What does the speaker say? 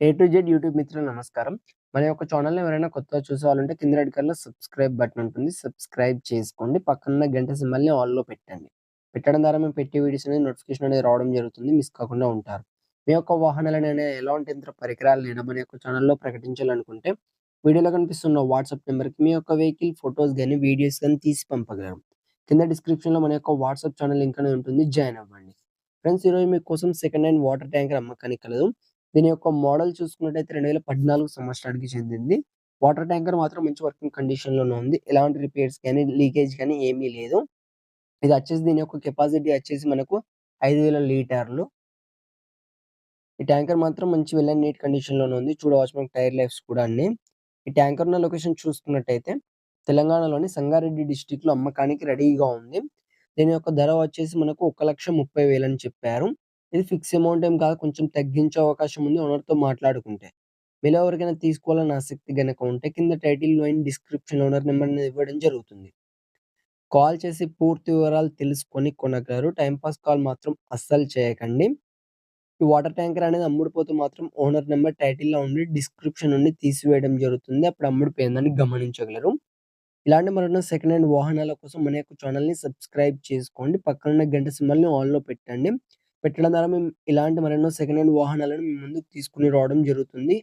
A to Z YouTube మిత్రులు నమస్కారం. మన యొక్క ఛానల్ని ఎవరైనా కొత్తగా చూసేవాళ్ళంటే కింద రెడ్ కలర్‌లో సబ్స్క్రైబ్ బటన్ ఉంటుంది. సబ్స్క్రైబ్ చేసుకోండి. పక్కన గంట సింబల్‌ని ఆల్‌లో పెట్టండి. పెట్టడం ద్వారా మేము పెట్టే వీడియోస్ అనేది నోటిఫికేషన్ అనేది రావడం జరుగుతుంది. మిస్ కాకుండా ఉంటారు. మీ యొక్క వాహనాలనైనా ఎలాంటి యంత్ర పరికరాలనైనా మన యొక్క ఛానల్లో ప్రకటించాలనుకుంటే వీడియోలో కనిపిస్తున్న వాట్సాప్ నెంబర్కి మీ యొక్క వెహికల్ ఫోటోస్ కానీ వీడియోస్ కానీ తీసి పంపగలరు. కింద డిస్క్రిప్షన్‌లో మన యొక్క వాట్సాప్ ఛానల్ లింక్ అనేది ఉంటుంది. జాయిన్ అవ్వండి. ఫ్రెండ్స్ ఈరోజు మీకోసం సెకండ్ హ్యాండ్ వాటర్ ట్యాంకర్ అమ్మకానికి కలదు. దీని యొక్క మోడల్ చూసుకున్నట్టయితే 2014 సంవత్సరానికి చెందింది. వాటర్ ట్యాంకర్ మాత్రం మంచి వర్కింగ్ కండిషన్‌లోనే ఉంది. ఎలాంటి రిపేర్స్ గాని, లీకేజ్ కానీ ఏమీ లేదు. ఇది వచ్చేసి దీని యొక్క కెపాసిటీ వచ్చేసి మనకు 5000 లీటర్లు. ఈ ట్యాంకర్ మాత్రం మంచి వెల్ నీట్ కండిషన్‌లోనే ఉంది. చూడవచ్చు మనకు టైర్ లైఫ్స్ కూడా అన్ని. ఈ ట్యాంకర్ ఉన్న లొకేషన్ చూసుకున్నట్టయితే తెలంగాణలోని సంగారెడ్డి డిస్టిక్లో అమ్మకానికి రెడీగా ఉంది. దీని యొక్క ధర వచ్చేసి మనకు 1,30,000 అని చెప్పారు. ఇది ఫిక్స్ అమౌంట్ ఏం కాదు. కొంచెం తగ్గించే అవకాశం ఉంది ఓనర్‌తో మాట్లాడుకుంటే. మీలో ఎవరికైనా తీసుకోవాలని ఆసక్తి కనుక ఉంటే కింద టైటిల్‌లో అండ్ డిస్క్రిప్షన్‌లో ఓనర్ నెంబర్ ఇవ్వడం జరుగుతుంది. కాల్ చేసి పూర్తి వివరాలు తెలుసుకొని కొనగలరు. టైంపాస్ పాస్ కాల్ మాత్రం అస్సలు చేయకండి. ఈ వాటర్ ట్యాంకర్ అనేది అమ్ముడుపోతూ మాత్రం ఓనర్ నెంబర్ టైటిల్‌లో ఉండి డిస్క్రిప్షన్ నుండి తీసివేయడం జరుగుతుంది. అప్పుడు అమ్ముడిపోయిందని గమనించగలరు. ఇలాంటి మరెన్నో సెకండ్ హ్యాండ్ వాహనాల కోసం మన యొక్క ఛానల్ని సబ్స్క్రైబ్ చేసుకోండి. పక్కనున్న గంట సింబల్‌ని ఆన్లో పెట్టండి. పెట్టడం ద్వారా మేము ఇలాంటి మరెన్నో సెకండ్ హ్యాండ్ వాహనాలను ముందుకు తీసుకొని రావడం జరుగుతుంది.